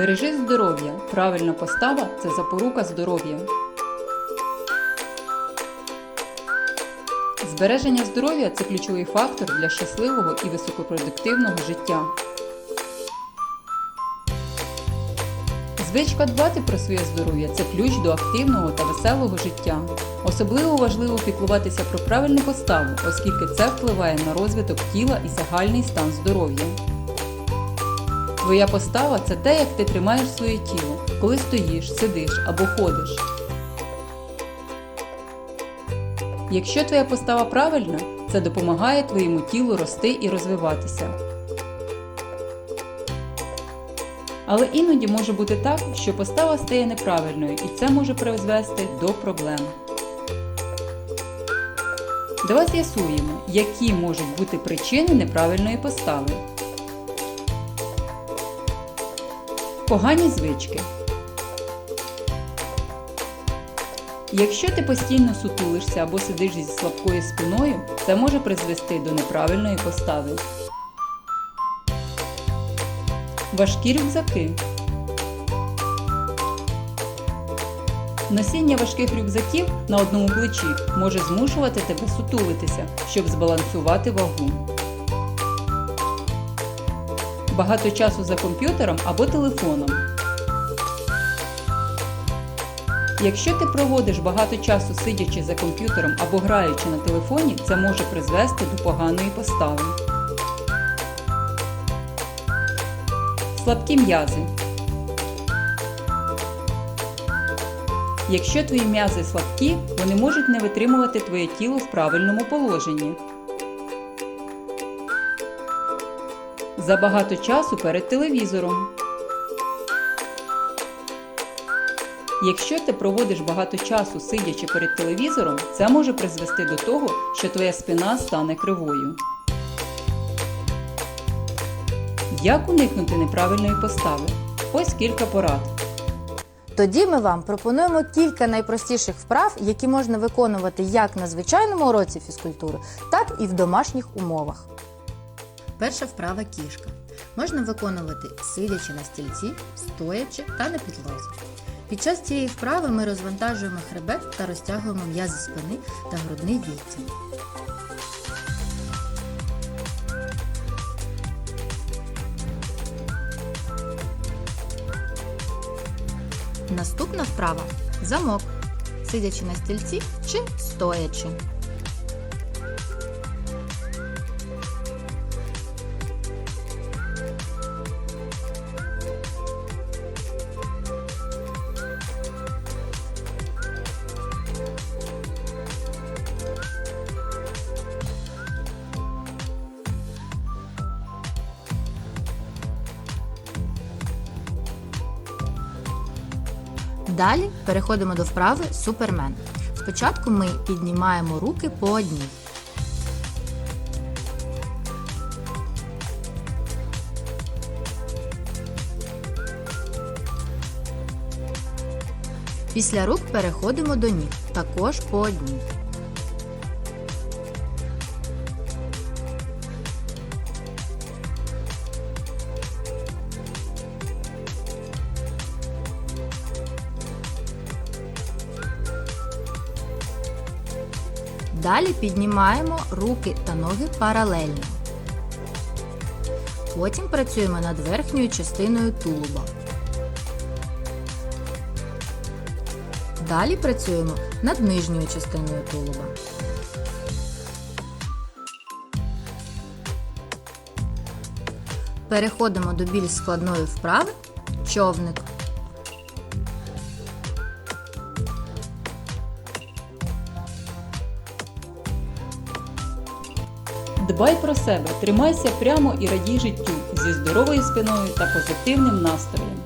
Бережи здоров'я. Правильна постава це запорука здоров'я. Збереження здоров'я це ключовий фактор для щасливого і високопродуктивного життя. Звичка дбати про своє здоров'я це ключ до активного та веселого життя. Особливо важливо піклуватися про правильну поставу, оскільки це впливає на розвиток тіла і загальний стан здоров'я. Твоя постава це те, як ти тримаєш своє тіло, коли стоїш, сидиш або ходиш. Якщо твоя постава правильна, це допомагає твоєму тілу рости і розвиватися. Але іноді може бути так, що постава стає неправильною і це може призвести до проблем. Давай з'ясуємо, які можуть бути причини неправильної постави. Погані звички. Якщо ти постійно сутулишся або сидиш зі слабкою спиною, це може призвести до неправильної постави. Важкі рюкзаки. Носіння важких рюкзаків на одному плечі може змушувати тебе сутулитися, щоб збалансувати вагу. Багато часу за комп'ютером або телефоном. Якщо ти проводиш багато часу сидячи за комп'ютером або граючи на телефоні, це може призвести до поганої постави. Слабкі м'язи. Якщо твої м'язи слабкі, вони можуть не витримувати твоє тіло в правильному положенні. Забагато часу перед телевізором. Якщо ти проводиш багато часу сидячи перед телевізором, це може призвести до того, що твоя спина стане кривою. Як уникнути неправильної постави? Ось кілька порад. Тоді ми вам пропонуємо кілька найпростіших вправ, які можна виконувати як на звичайному уроці фізкультури, так і в домашніх умовах. Перша вправа кішка. Можна виконувати сидячи на стільці, стоячи та на підлозі. Під час цієї вправи ми розвантажуємо хребет та розтягуємо м'язи спини та грудний відділ. Наступна вправа замок. Сидячи на стільці чи стоячи. Далі переходимо до вправи Супермен. Спочатку ми піднімаємо руки по одній. Після рук переходимо до ніг, також по одній. Далі піднімаємо руки та ноги паралельно. Потім працюємо над верхньою частиною тулуба. Далі працюємо над нижньою частиною тулуба. Переходимо до більш складної вправи човник. Дбай про себе, тримайся прямо і радій життю зі здоровою спиною та позитивним настроєм.